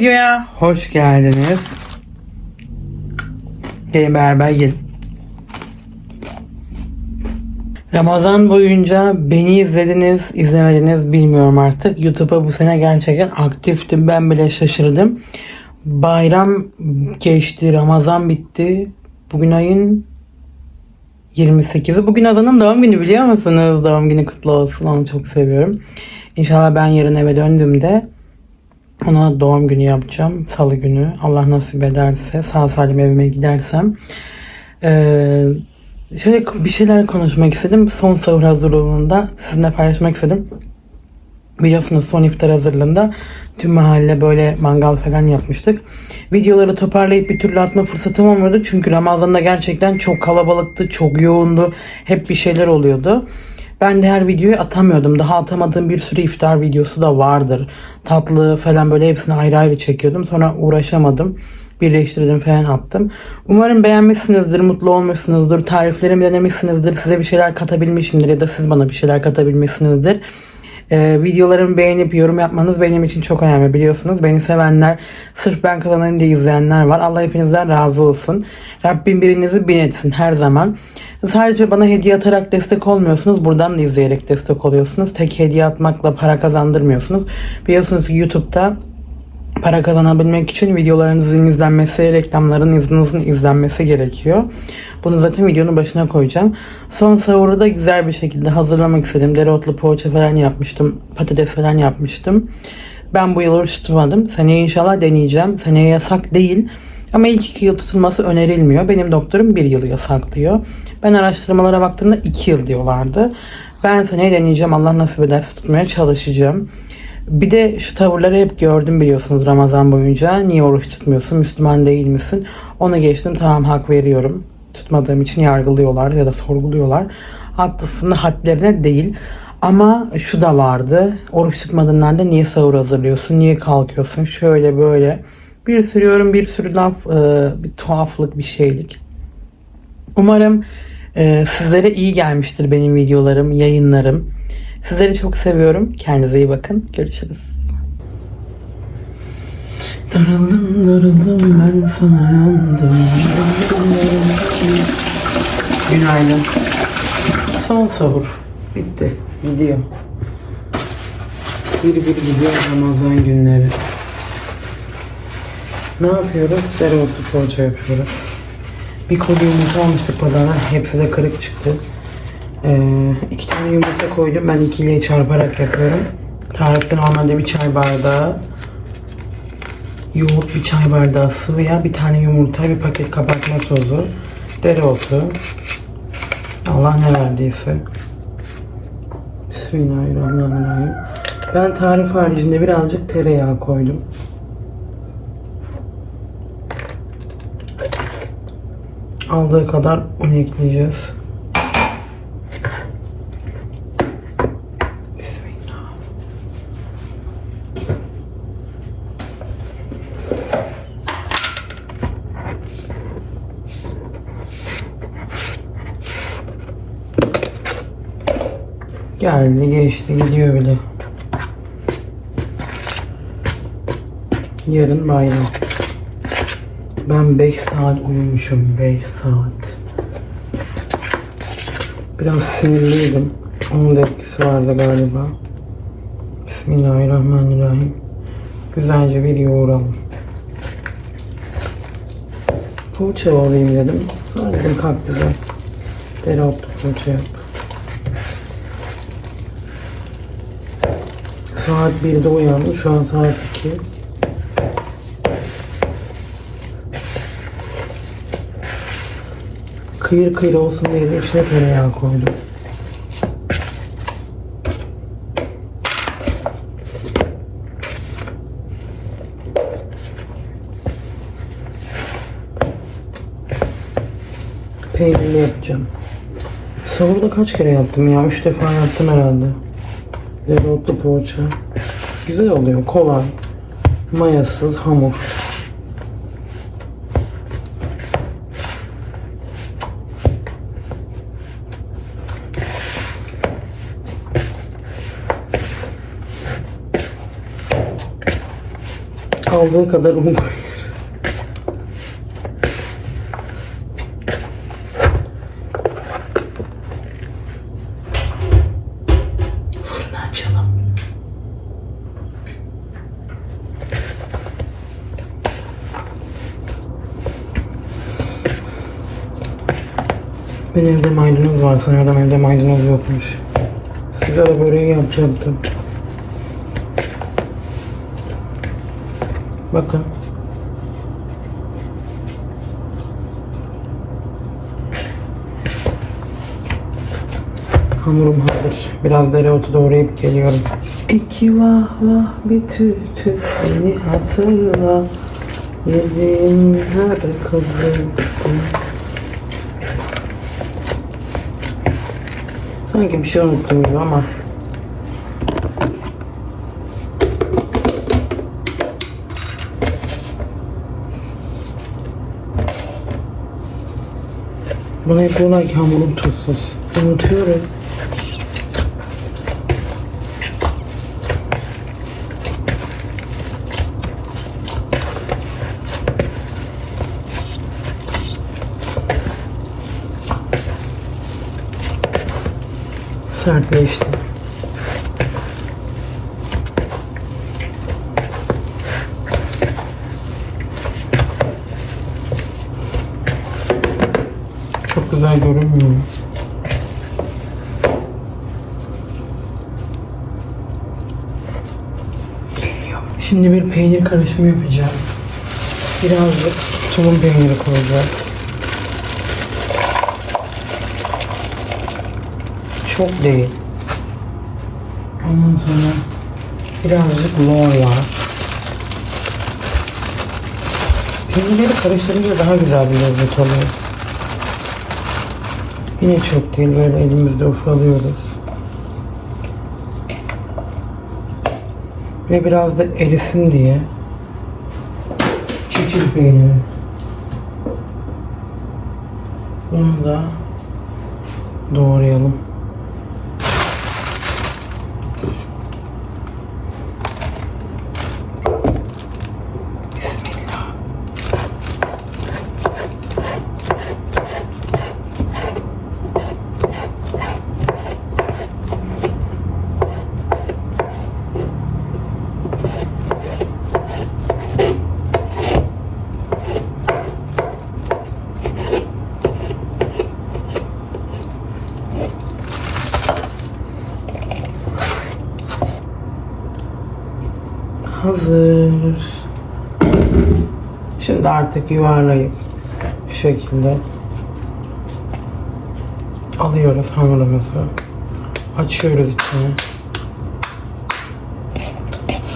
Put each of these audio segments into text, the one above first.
videoya hoş geldiniz. Gelin beraber yiyelim. Ramazan boyunca beni izlediniz, izlemediniz bilmiyorum artık. YouTube'a bu sene gerçekten aktiftim. Ben bile şaşırdım. Bayram geçti, Ramazan bitti. Bugün ayın 28'i. Bugün Azan'ın doğum günü biliyor musunuz? Doğum günü kutlu olsun. Onu çok seviyorum. İnşallah ben yarın eve döndüğümde ona doğum günü yapacağım. Salı günü. Allah nasip ederse. Sağ salim evime gidersem. Ee, şöyle bir şeyler konuşmak istedim. Son sahur hazırlığında sizinle paylaşmak istedim. Biliyorsunuz son iftar hazırlığında tüm mahalle böyle mangal falan yapmıştık. Videoları toparlayıp bir türlü atma fırsatım olmadı. Çünkü Ramazan'da gerçekten çok kalabalıktı, çok yoğundu. Hep bir şeyler oluyordu. Ben de her videoyu atamıyordum. Daha atamadığım bir sürü iftar videosu da vardır. Tatlı falan böyle hepsini ayrı ayrı çekiyordum. Sonra uğraşamadım. Birleştirdim falan attım. Umarım beğenmişsinizdir, mutlu olmuşsunuzdur. Tariflerimi denemişsinizdir. Size bir şeyler katabilmişimdir ya da siz bana bir şeyler katabilmişsinizdir. Ee, videolarımı beğenip yorum yapmanız benim için çok önemli biliyorsunuz. Beni sevenler, sırf ben kazanayım diye izleyenler var. Allah hepinizden razı olsun. Rabbim birinizi bin etsin her zaman. Sadece bana hediye atarak destek olmuyorsunuz. Buradan da izleyerek destek oluyorsunuz. Tek hediye atmakla para kazandırmıyorsunuz. Biliyorsunuz ki YouTube'da para kazanabilmek için videolarınızın izlenmesi, reklamların izninizin izlenmesi gerekiyor. Bunu zaten videonun başına koyacağım. Son sahuru da güzel bir şekilde hazırlamak istedim. Dereotlu poğaça falan yapmıştım. Patates falan yapmıştım. Ben bu yıl oruç tutmadım. Seneye inşallah deneyeceğim. Seneye yasak değil. Ama ilk iki yıl tutulması önerilmiyor. Benim doktorum bir yıl yasaklıyor. Ben araştırmalara baktığımda iki yıl diyorlardı. Ben seneye deneyeceğim. Allah nasip ederse tutmaya çalışacağım. Bir de şu tavırları hep gördüm biliyorsunuz Ramazan boyunca. Niye oruç tutmuyorsun? Müslüman değil misin? Ona geçtim tamam hak veriyorum. Tutmadığım için yargılıyorlar ya da sorguluyorlar. Haklısın hadlerine değil. Ama şu da vardı. Oruç tutmadığından da niye sahur hazırlıyorsun? Niye kalkıyorsun? Şöyle böyle. Bir sürü yorum, bir sürü laf, e, bir tuhaflık, bir şeylik. Umarım e, sizlere iyi gelmiştir benim videolarım, yayınlarım. Sizleri çok seviyorum. Kendinize iyi bakın. Görüşürüz. Darıldım darıldım ben sana yandım. Günaydın. Son sahur. Bitti. Gidiyor. Bir bir gidiyor Ramazan günleri. Ne yapıyoruz? Dereotlu poğaça yapıyoruz. Bir koli yumurta almıştık pazardan. Hepsi de kırık çıktı. Ee, iki tane yumurta koydum. Ben ikiyle çarparak yapıyorum. Tarifte normalde bir çay bardağı yoğurt, bir çay bardağı sıvı yağ, bir tane yumurta, bir paket kabartma tozu, dereotu. Allah ne verdiyse. Bismillahirrahmanirrahim. Ben tarif haricinde birazcık tereyağı koydum. Aldığı kadar un ekleyeceğiz. Geldi geçti gidiyor bile. Yarın bayram. Ben 5 saat uyumuşum 5 saat. Biraz sinirliydim. Onun da etkisi vardı galiba. Bismillahirrahmanirrahim. Güzelce bir yoğuralım. Poğaça olayım dedim. Ha dedim kalk güzel. Dereotlu poğaça yap. Saat 1'de uyandım. Şu an saat 2. Kıyır kıyır olsun diye de içine tereyağı koydum. Peynirli yapacağım. Sahurda kaç kere yaptım ya? Üç defa yaptım herhalde. Dereotlu poğaça. Güzel oluyor. Kolay. Mayasız hamur. kaldığı kadar un koyuyoruz. Benim evde maydanoz var. Sanıyordum evde maydanoz yokmuş. Sigara böreği yapacaktım. Bakın. Hamurum hazır. Biraz dereotu doğrayıp geliyorum. İki vah vah bir tütü beni hatırla. Yediğim her kazıntı. Sanki bir şey unuttum gibi ama. Bana hep diyorlar ki hamurum tuzsuz. Unutuyorum. Sertleşti. Çok güzel görünmüyor. Şimdi bir peynir karışımı yapacağım. Birazcık tulum peyniri koyacağız. Çok değil. Ondan sonra birazcık lor var. Peynirleri karıştırınca daha güzel bir lezzet oluyor. Yine çok değil böyle elimizde ufalıyoruz. Ve biraz da erisin diye çiçil peyniri. Bunu da doğrayalım. Bismillah. Hazır. Şimdi artık yuvarlayıp şu şekilde alıyoruz hamurumuzu. Açıyoruz içini.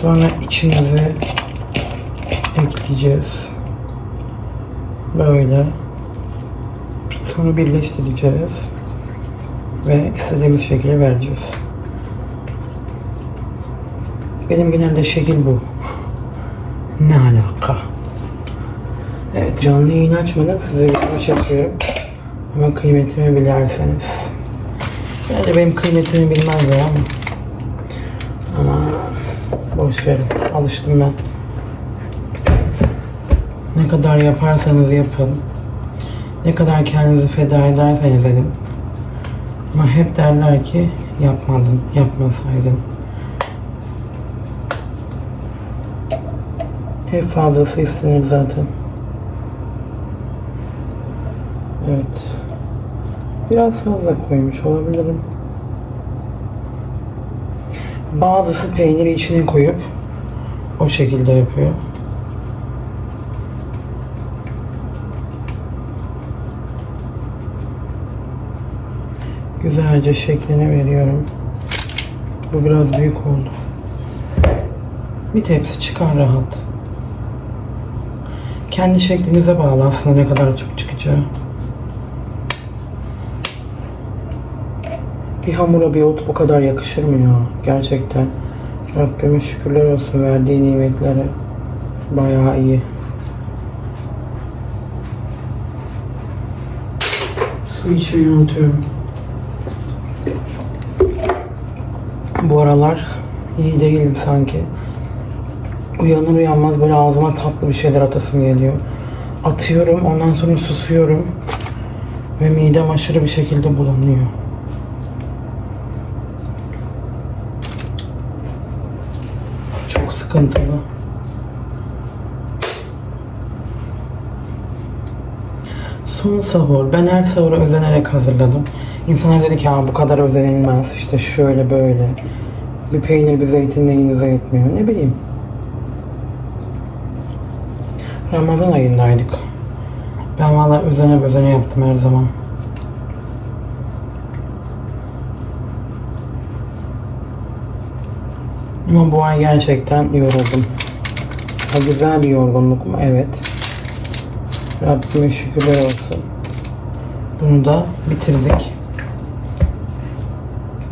Sonra içimizi ekleyeceğiz. Böyle. Sonra birleştireceğiz. Ve istediğimiz şekilde vereceğiz. Benim genelde şekil bu. Ne alaka? Canlı yayın açmadım. Size bir yapıyorum. Ama kıymetimi bilerseniz. Yani benim kıymetimi bilmezler ama. Ama boş verin. Alıştım ben. Ne kadar yaparsanız yapın. Ne kadar kendinizi feda ederseniz edin. Ama hep derler ki yapmadın, yapmasaydın. Hep fazlası istenir zaten. Evet. Biraz fazla koymuş olabilirim. Bazısı peyniri içine koyup o şekilde yapıyor. Güzelce şeklini veriyorum. Bu biraz büyük oldu. Bir tepsi çıkar rahat. Kendi şeklinize bağlı aslında ne kadar çok çıkacağı. Bir hamura bir ot bu kadar yakışır mı ya? Gerçekten. Rabbime şükürler olsun verdiği nimetlere. Bayağı iyi. Su içmeyi unutuyorum. Bu aralar iyi değilim sanki. Uyanır uyanmaz böyle ağzıma tatlı bir şeyler atasım geliyor. Atıyorum ondan sonra susuyorum. Ve midem aşırı bir şekilde bulanıyor. Çok sıkıntılı. Son sahur. Ben her sahura özenerek hazırladım. İnsanlar dedi ki ha bu kadar özenilmez. İşte şöyle böyle. Bir peynir bir zeytin neyinize yetmiyor. Ne bileyim. Ramazan ayındaydık. Ben valla özene özene yaptım her zaman. Ama bu ay gerçekten yoruldum. Ha, güzel bir yorgunluk mu? Evet. Rabbime şükürler olsun. Bunu da bitirdik.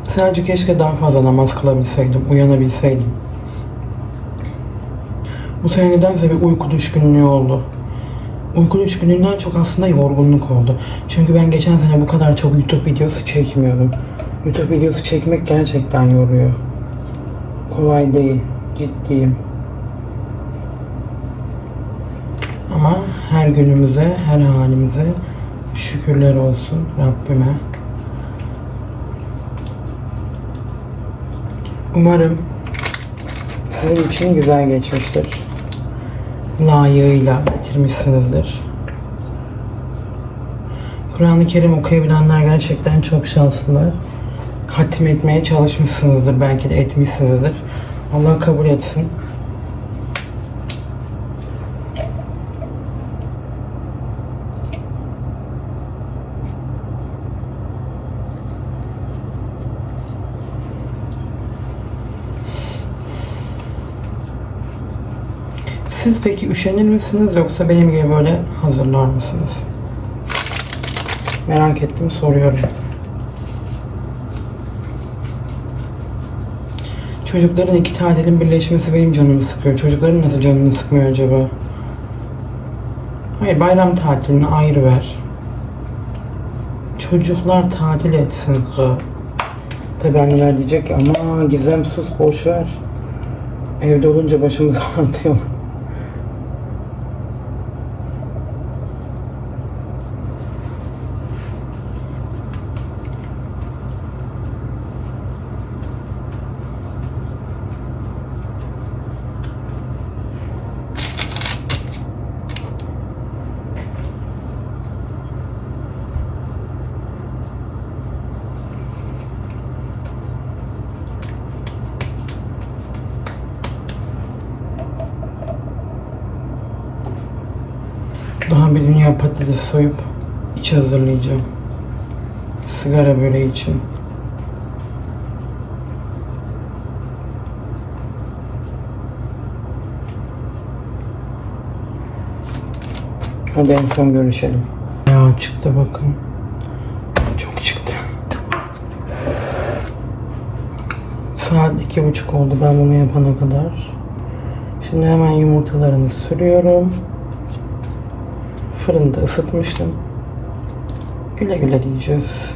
Sadece keşke daha fazla namaz kılabilseydim, uyanabilseydim. Bu sene nedense bir uyku düşkünlüğü oldu. Uyku düşkünlüğünden çok aslında yorgunluk oldu. Çünkü ben geçen sene bu kadar çok YouTube videosu çekmiyordum. YouTube videosu çekmek gerçekten yoruyor. Kolay değil, ciddiyim. Ama her günümüze, her halimize şükürler olsun Rabbime. Umarım sizin için güzel geçmiştir. Layığıyla bitirmişsinizdir. Kur'an-ı Kerim okuyabilenler gerçekten çok şanslılar. Hatim etmeye çalışmışsınızdır, belki de etmişsinizdir. Allah kabul etsin. Siz peki üşenir misiniz yoksa benim gibi böyle hazırlar mısınız? Merak ettim soruyorum. Çocukların iki tatilin birleşmesi benim canımı sıkıyor. Çocukların nasıl canını sıkmıyor acaba? Hayır bayram tatilini ayrı ver. Çocuklar tatil etsin. kı. Tabi anneler diyecek ki ama Gizem sus boş ver. Evde olunca başımız artıyor. Dünya patates soyup iç hazırlayacağım. Sigara böreği için. Hadi en son görüşelim. Ya çıktı bakın. Çok çıktı. Saat iki buçuk oldu ben bunu yapana kadar. Şimdi hemen yumurtalarını sürüyorum. Fırında ısıtmıştım. Güle güle diyeceğiz.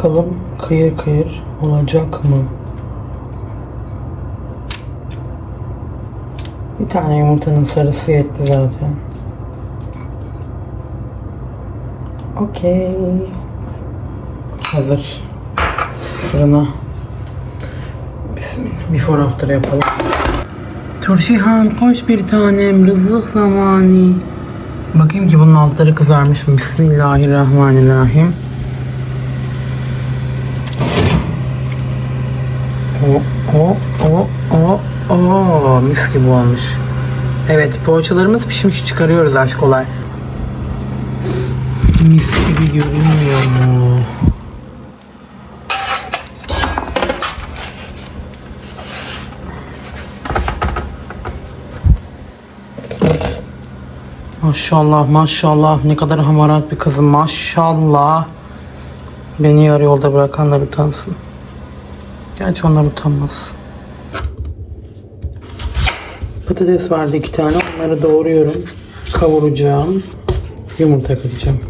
Bakalım kıyır kıyır olacak mı? Bir tane yumurtanın sarısı yetti zaten. Okey. Hazır. Fırına. Bismillah. Before after yapalım. Turşihan koş bir tanem rızık zamanı. Bakayım ki bunun altları kızarmış mı? Bismillahirrahmanirrahim. O, o, o, o, mis gibi olmuş. Evet poğaçalarımız pişmiş çıkarıyoruz aşkolar. Mis gibi görünüyor mu? Maşallah maşallah ne kadar hamarat bir kızım maşallah. Beni yarı yolda bırakanlar utansın. Gerçi onlar utanmaz. Patates vardı iki tane. Onları doğruyorum. Kavuracağım. Yumurta kıracağım.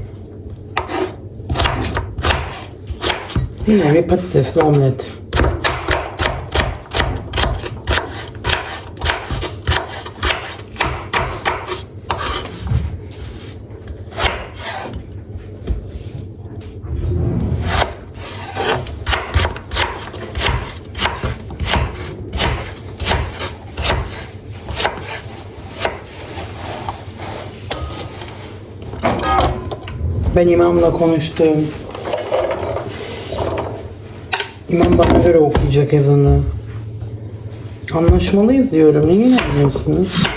Yine bir patatesli omlet. Ben imamla konuştum. İmam bana göre okuyacak ezanı. Anlaşmalıyız diyorum. Niye inanmıyorsunuz?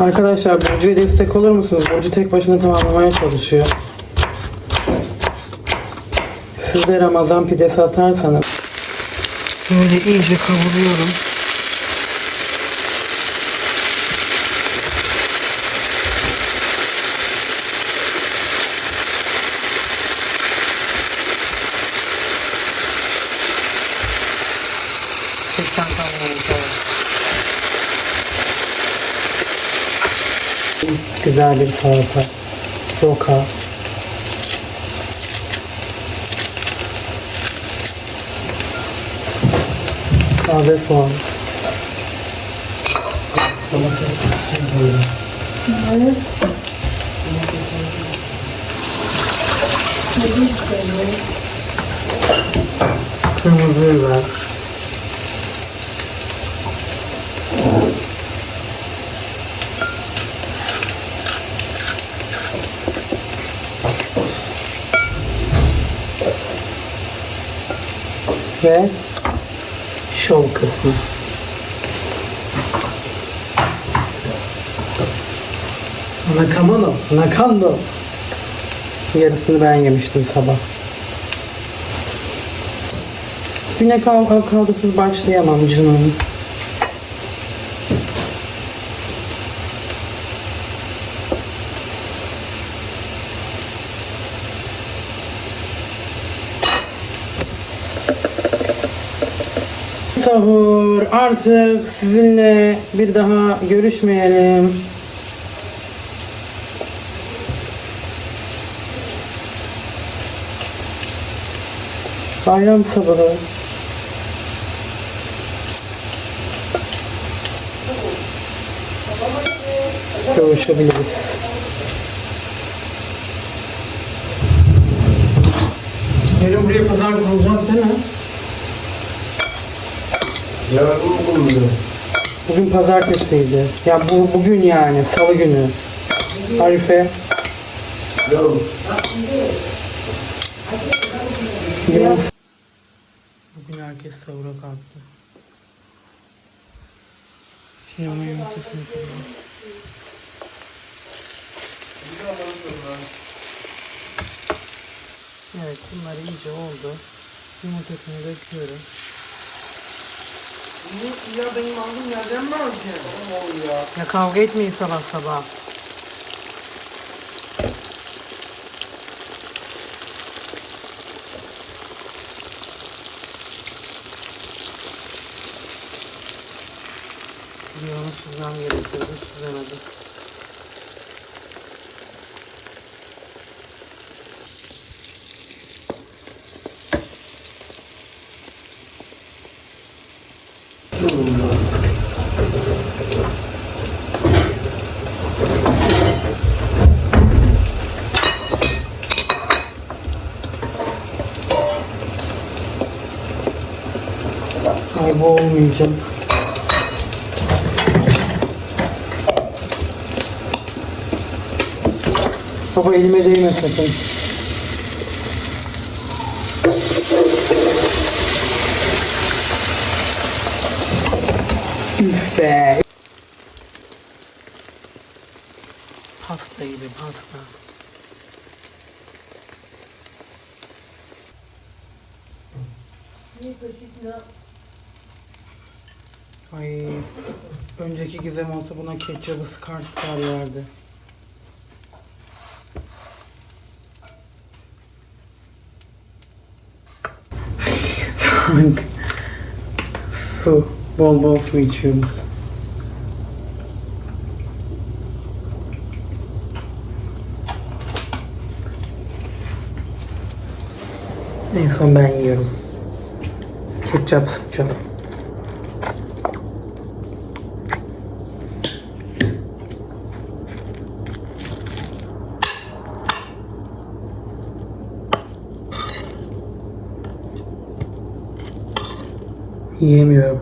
Arkadaşlar Burcu'ya destek olur musunuz? Burcu tek başına tamamlamaya çalışıyor. Siz de Ramazan pidesi atarsanız. Böyle iyice kavuruyorum. Seksen kavuruyorum. tamam. Bir salata. Roka. Taze soğan. Kırmızı biber. Ve şov kısmı. Nakamano, nakando. Yarısını ben yemiştim sabah. Güne kal avokadosuz başlayamam canım. Sahur artık sizinle bir daha görüşmeyelim. Bayram sabahı. Kavuşabiliriz. Yarın buraya pazar kurulacak değil mi? Yarın okumuyor. Bugün pazartesiydi. Ya bu bugün yani salı günü. Arife. Limon. Bugün herkes sahura kalktı. Ama yumurtasını koyuyorum. Evet bunlar iyice oldu. Yumurtasını döküyorum. Ya benim aldığım yerden mi alacaksın? Oğlum ya. Ya kavga etmeyin sabah sabah. Bir onu süzmem gerekiyordu, süzemedim. Olmayacak. Baba elime değme sakın. Üf be. Pasta gibi pasta. Ay önceki gizem olsa buna ketçabı sıkar sıkar yerdi. Bak. su. Bol bol su içiyoruz. En son ben yiyorum. Ketçap sıkacağım. Yiyemiyorum.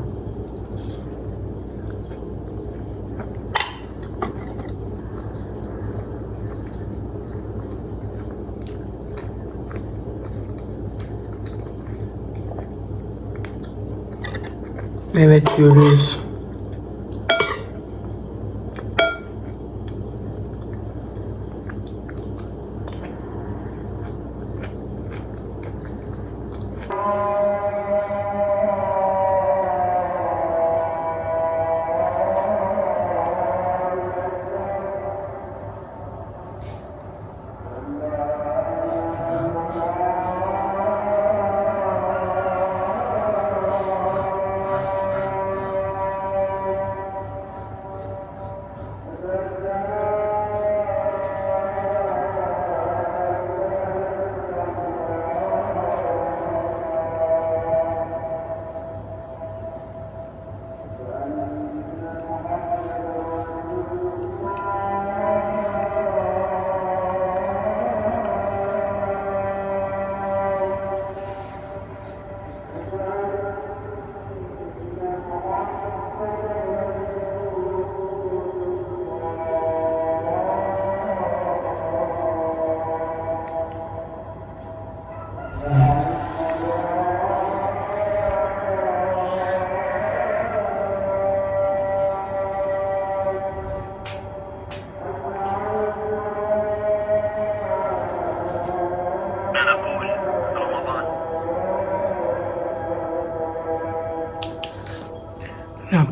Evet görüyoruz.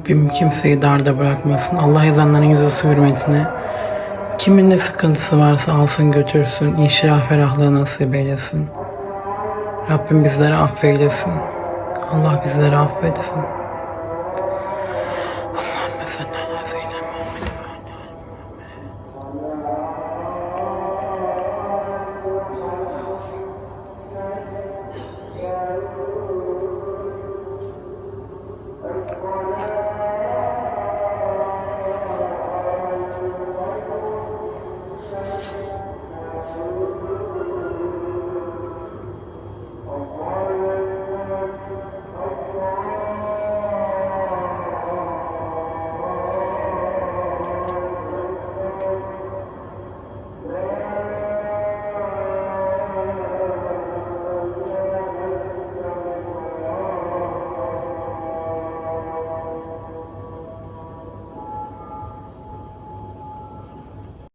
Rabbim kimseyi darda bırakmasın. Allah ezanların yüzü hürmetine. Kimin ne sıkıntısı varsa alsın götürsün. İnşirah ferahlığı nasip eylesin. Rabbim bizleri affeylesin. Allah bizleri affetsin.